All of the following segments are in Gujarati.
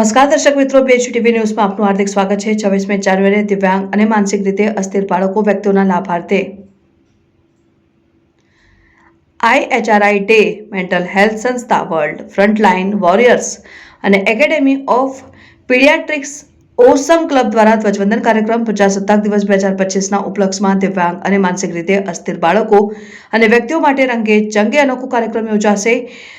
નમસ્કાર, દર્શક મિત્રો બેચ ટીવી ન્યૂઝમાં આપનું હાર્દિક સ્વાગત છે. છવ્વીસમી જાન્યુઆરીએ દિવ્યાંગ અને માનસિક રીતે અસ્થિર બાળકો વ્યક્તિઓના લાભાર્થે. આઈએચઆરઆઈ ડે મેન્ટલ હેલ્થ સંસ્થા વર્લ્ડ ફ્રન્ટલાઇન વોરિયર્સ અને academy of paediatrics Osam club દ્વારા ધ્વજવંદન કાર્યક્રમ પ્રજાસત્તાક દિવસ બે હજાર પચીસના ઉપલક્ષમાં દિવ્યાંગ અને માનસિક રીતે અસ્થિર બાળકો અને વ્યક્તિઓ માટે રંગે ચંગે અનોખો કાર્યક્રમ યોજાશે.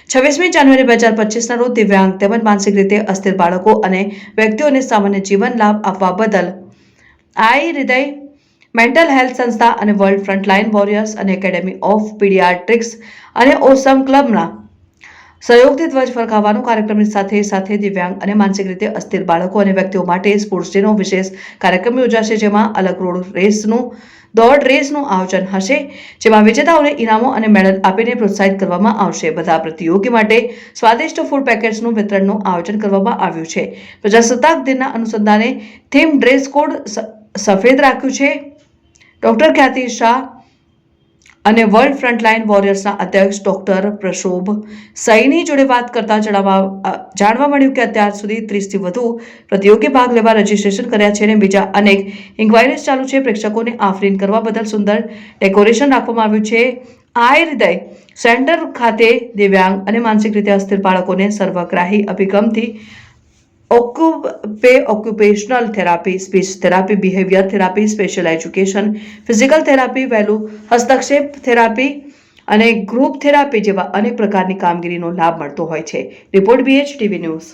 છવ્વીસમી જાન્યુઆરી બે હજાર પચીસના રોજ દિવ્યાંગ તેમજ માનસિક રીતે અસ્થિર બાળકો અને વ્યક્તિઓને સામાન્ય જીવન લાભ આપવા બદલ આઈ હૃદય, મેન્ટલ હેલ્થ સંસ્થા અને વર્લ્ડ ફ્રન્ટલાઇન વોરિયર્સ અને એકેડેમી ઓફ પીડિયાટ્રિક્સ અને ઓસમ ક્લબના સહયોગથી ધ્વજ ફરકાવવાનો કાર્યક્રમની સાથે સાથે દિવ્યાંગ અને માનસિક રીતે અસ્થિર બાળકો અને વ્યક્તિઓ માટે સ્પોર્ટ્સ ડેનો વિશેષ કાર્યક્રમ યોજાશે, જેમાં અલગ રોડ રેસનું, દોડ રેસનું આયોજન હશે, જેમાં વિજેતાઓને ઇનામો અને મેડલ આપીને પ્રોત્સાહિત કરવામાં આવશે. બધા પ્રતિયોગી માટે સ્વાદિષ્ટ ફૂડ પેકેટ્સનું વિતરણનું આયોજન કરવામાં આવ્યું છે. પ્રજાસત્તાક દિનના અનુસંધાને થીમ ડ્રેસ કોડ સફેદ રાખ્યું છે. ડોક્ટર ખ્યાતિ શાહ અને વર્લ્ડ ફ્રન્ટલાઇન વોરિયર્સના અધ્યક્ષ ડોક્ટર પ્રશોભ સૈની જોડે વાત કરતા જણાવવા જાણવા મળ્યું કે અત્યાર સુધી ત્રીસથી વધુ પ્રતિયોગી ભાગ લેવા રજીસ્ટ્રેશન કર્યા છે અને બીજા અનેક ઇન્ક્વાયરીઝ ચાલુ છે. પ્રેક્ષકોને આફરીન કરવા બદલ સુંદર ડેકોરેશન રાખવામાં આવ્યું છે. આ હૃદય સેન્ટર ખાતે દિવ્યાંગ અને માનસિક રીતે અસ્થિર બાળકોને સર્વગ્રાહી અભિગમથી ઓક્યુપે occupational therapy speech therapy behaviour therapy special education physical therapy વહેલું હસ્તક્ષેપ થેરાપી અને ગ્રુપ થેરાપી જેવા અનેક પ્રકારની કામગીરીનો લાભ મળતો હોય છે. Report BH TV news